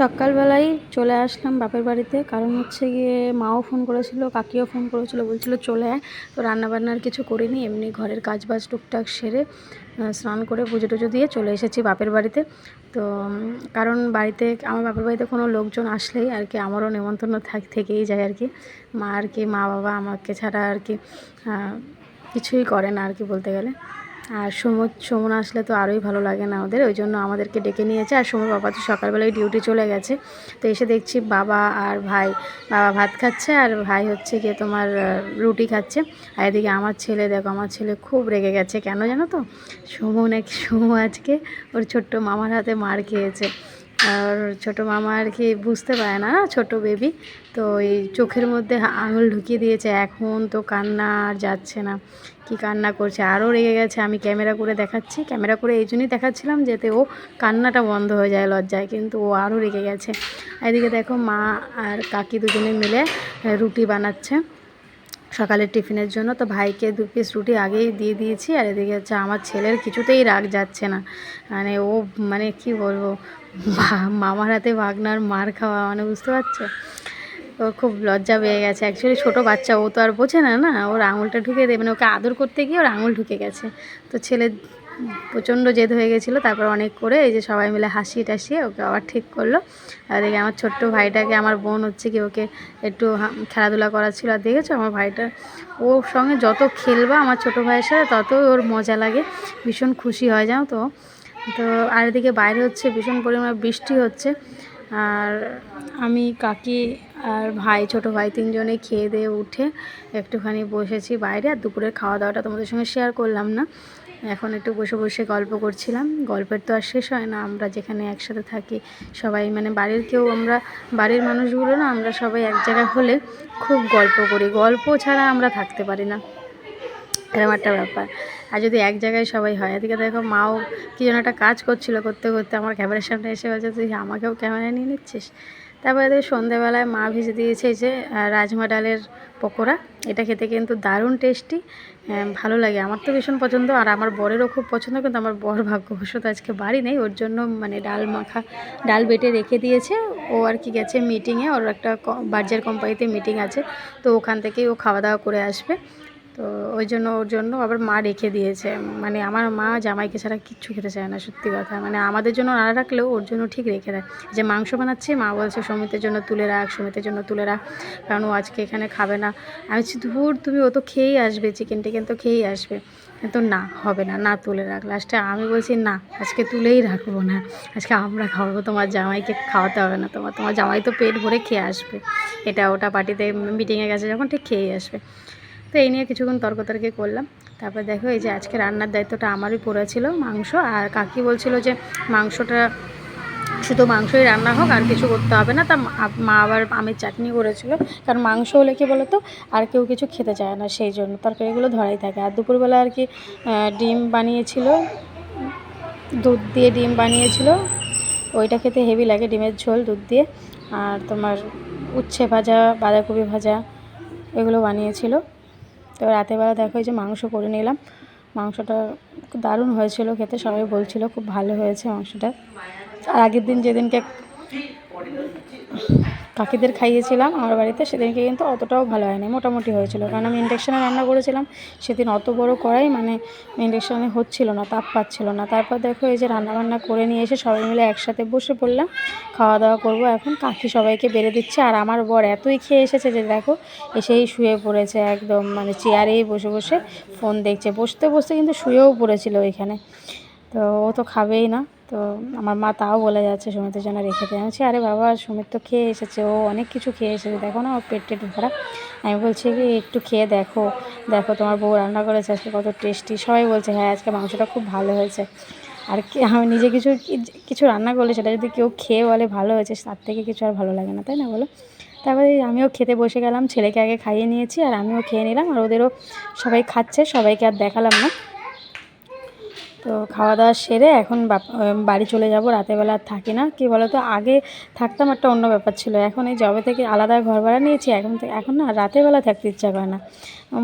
সকালবেলায় চলে আসলাম বাপের বাড়িতে। কারণ হচ্ছে গিয়ে মাও ফোন করেছিল, কাকিও ফোন করেছিল, বলছিল চলে আয়। তো রান্নাবান্নার কিছু করিনি, এমনি ঘরের কাজ বাজ টুকটাক সেরে স্নান করে পুজো টুজো দিয়ে চলে এসেছি বাপের বাড়িতে। তো কারণ বাড়িতে, আমার বাপের বাড়িতে কোনো লোকজন আসলেই আর কি আমারও নেমন্তন্ন থাক, থেকেই যায় আর কি। মা আর কি, মা বাবা আমাকে ছাড়া আর কি কিছুই করে না আর কি বলতে গেলে। আর সমুদ সুমন আসলে তো আরোই ভালো লাগে না ওদের, ওই জন্য আমাদেরকে ডেকে নিয়েছে। আর সমুদ্র বাবা তো সকালবেলায় ডিউটি চলে গেছে। তো এসে দেখছি বাবা আর ভাই, বাবা ভাত খাচ্ছে আর ভাই হচ্ছে গিয়ে তোমার রুটি খাচ্ছে। আর এদিকে আমার ছেলে, দেখো আমার ছেলে খুব রেগে গেছে। কেন জানো তো? সমু এক সমু আজকে ওর ছোট্ট মামার হাতে মার খেয়েছে। আর ছোটো মামা আর কি বুঝতে পারে না, ছোটো বেবি তো এই চোখের মধ্যে আঙুল ঢুকিয়ে দিয়েছে, এখন তো কান্না আর যাচ্ছে না। কি কান্না করছে? আরও রেগে গেছে, আমি ক্যামেরা করে দেখাচ্ছি। ক্যামেরা করে এই জন্যই দেখাচ্ছিলাম যাতে ও কান্নাটা বন্ধ হয়ে যায় লজ্জায়, কিন্তু ও আরও রেগে গেছে। এদিকে দেখো মা আর কাকি দুজনে মিলে রুটি বানাচ্ছে। সকালের টিফিনের জন্য তো ভাইকে দু পিস রুটি আগেই দিয়ে দিয়েছি আর এদিকে হচ্ছে আমার ছেলের কিছুতেই রাগ যাচ্ছে না। মানে ও মানে কি বলব মামার হাতে ভাগনার মার খাওয়া মানে বুঝতে পারছ? ও খুব লজ্জা পেয়ে গেছে। অ্যাকচুয়ালি ছোটো বাচ্চা, ও তো আর বোঝে না না? ওর আঙুলটা ঢুকে দেবে মানে ওকে আদর করতে গিয়ে ওর আঙুল ঢুকে গেছে। তো ছেলে প্রচণ্ড জেদ হয়ে গেছিল, তারপর অনেক করে এই যে সবাই মিলে হাসি টাসিয়ে ওকে আবার ঠিক করল। আর দেখে আমার ছোট্ট ভাইটাকে, আমার বোন হচ্ছে কি ওকে একটু খেলাধুলা খেলাধুলা করাচ্ছিল। আর দেখেছ আমার ভাইটা ওর সঙ্গে যত খেলবা আমার ছোটো ভাইয়ের সাথে তত ওর মজা লাগে, ভীষণ খুশি হয় জানো তো। তো আর এদিকে বাইরে হচ্ছে ভীষণ পরিমাণে বৃষ্টি হচ্ছে। আর আমি, কাকি আর ভাই, ছোট ভাই তিনজনে খেয়ে দিয়ে উঠে একটুখানি বসেছি বাইরে, আর দুপুরের খাওয়া দাওয়াটা তোমাদের সঙ্গে শেয়ার করলাম না। এখন একটু বসে বসে গল্প করছিলাম। গল্পের তো আর শেষ হয় না। আমরা যেখানে একসাথে থাকি, সবাই মানে বাড়ির কেউ আমরা, বাড়ির মানুষগুলো না আমরা সবাই এক জায়গায় হলে খুব গল্প করি। গল্প ছাড়া আমরা থাকতে পারি না। এরকম একটা ব্যাপার। আর যদি এক জায়গায় সবাই হয়, এদিকে দেখো মাও কি যেন একটা কাজ করছিল করতে করতে আমার ক্যামেরার সামনে এসে বলছে, তুই আমাকেও ক্যামেরা নিয়ে নিচ্ছিস? তারপরে দেখো সন্ধেবেলায় মা ভেজে দিয়েছে যে রাজমা ডালের পকোড়া। এটা খেতে কিন্তু দারুণ টেস্টি ভালো লাগে। আমার তো ভীষণ পছন্দ, আর আমার বরেরও খুব পছন্দ, কিন্তু আমার বর ভাগ্যবশত আজকে বাড়ি নেই। ওর জন্য মানে ডাল মাখা, ডাল বেটে রেখে দিয়েছে। ও আর কি গেছে মিটিংয়ে ওর একটা বার্জার কোম্পানিতে মিটিং আছে। তো ওখান থেকেই ও খাওয়া দাওয়া করে আসবে। তো ওই জন্য, ওর জন্য আবার মা রেখে দিয়েছে। মানে আমার মা জামাইকে ছাড়া কিচ্ছু খেতে চায় না, সত্যি কথা। মানে আমাদের জন্য না রাখলেও ওর জন্য ঠিক রেখে দেয়। যে মাংস বানাচ্ছি, মা বলছে, সমিতের জন্য তুলে রাখ, সমিতের জন্য তুলে রাখ, কারণ ও আজকে এখানে খাবে না। আমি বলছি, ধুর, তুমি ও তো খেয়েই আসবে চিকেন টিকেন তো খেয়েই আসবে। কিন্তু না, হবে না না তুলে রাখ। লাস্টে আমি বলছি, না, আজকে তুলেই রাখব না। আজকে আমরা খাওয়াবো তোমার জামাইকে খাওয়াতে হবে না, তোমার তোমার জামাই তো পেট ভরে খেয়ে আসবে। এটা ওটা পার্টিতে মিটিংয়ে গেছে, যখন ঠিক খেয়েই আসবে। তো এই নিয়ে কিছুক্ষণ তর্কতর্কি করলাম। তারপর দেখো এই যে আজকে রান্নার দায়িত্বটা আমারই পড়েছিল মাংস। আর কাকি বলছিল যে মাংসটা, শুধু মাংসই রান্না হোক, আর কিছু করতে হবে না। তা মা- আবার আমের চাটনি করেছিল। কারণ মাংস হলে কি বলতো, আর কেউ কিছু খেতে চায় না সেই জন্য। তরকারিগুলো ধরাই থাকে। আর দুপুরবেলা আর কি ডিম বানিয়েছিল, দুধ দিয়ে ডিম বানিয়েছিল। ওইটা খেতে হেভি লাগে ডিমের ঝোল, দুধ দিয়ে। আর তোমার উচ্ছে ভাজা, বাঁধাকপি ভাজা, এগুলো বানিয়েছিল। তো রাতেরবেলা দেখো এই যে মাংস করে নিলাম। মাংসটা দারুণ হয়েছিল খেতে, সবাই বলছিল খুব ভালো হয়েছে মাংসটা। আর আগের দিন যেদিনকে কাকিদের খাইয়েছিলাম আমার বাড়িতে, সেদিনকে কিন্তু অতটাও ভালো হয়নি, মোটামুটি হয়েছিল। কারণ আমি ইন্ডাকশানে রান্না করেছিলাম, সেদিন অত বড় করাই মানে ইন্ডাকশানে হচ্ছিল না, তাপ পাচ্ছিল না। তারপর দেখো এই যে রান্না বান্না করে নিয়ে এসে সবাই মিলে একসাথে বসে পড়লাম খাওয়া দাওয়া করব এখন। কাকি সবাইকে বেড়ে দিচ্ছে, আর আমার বর এতই খেয়ে এসেছে যে দেখো, এসেই শুয়ে পড়েছে একদম মানে চেয়ারেই বসে বসে ফোন দেখছে। বসতে বসতে কিন্তু শুয়েও পড়েছিল এখানে তো ও তো খাবেই না। তো আমার মা তাও বলে যাচ্ছে সুমিতের জন্য রেখে দিয়ে বলছি, আরে বাবা সুমিত তো খেয়ে এসেছে ও অনেক কিছু খেয়ে এসেছে। দেখো না ওর পেট টেট ভরা। আমি বলছি কি একটু খেয়ে দেখো। দেখো তোমার বউ রান্না করেছে আজকে কত টেস্টি। সবাই বলছে হ্যাঁ আজকে মাংসটা খুব ভালো হয়েছে। আর কি আমি নিজে কিছু কিছু রান্না করলে সেটা যদি কেউ খেয়ে বলে ভালো হয়েছে তার থেকে কিছু আর ভালো লাগে না তাই না বলো? তারপরে আমিও খেতে বসে গেলাম ছেলেকে আগে খাইয়ে নিয়েছি আর আমিও খেয়ে নিলাম আর ওদেরও সবাই খাচ্ছে সবাইকে আর দেখালাম না। তো খাওয়া দাওয়া সেরে এখন বাড়ি চলে যাব রাতেরবেলা আর থাকি না। কি বলতো, আগে থাকতাম একটা অন্য ব্যাপার ছিল। এখন এই জবে থেকে আলাদা ঘর ভাড়া নিয়েছি, এখন থেকে এখন না রাতের বেলা থাকতে ইচ্ছা করে না।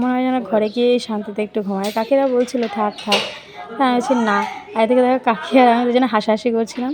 মনে হয় যেন ঘরে গিয়ে শান্তিতে একটু ঘুমায়। কাকিরা বলছিল, থাক থাক। হ্যাঁ বলছি, না। আগে থেকে দেখো কাকিরা, আমি যেন হাসাহাসি করছিলাম।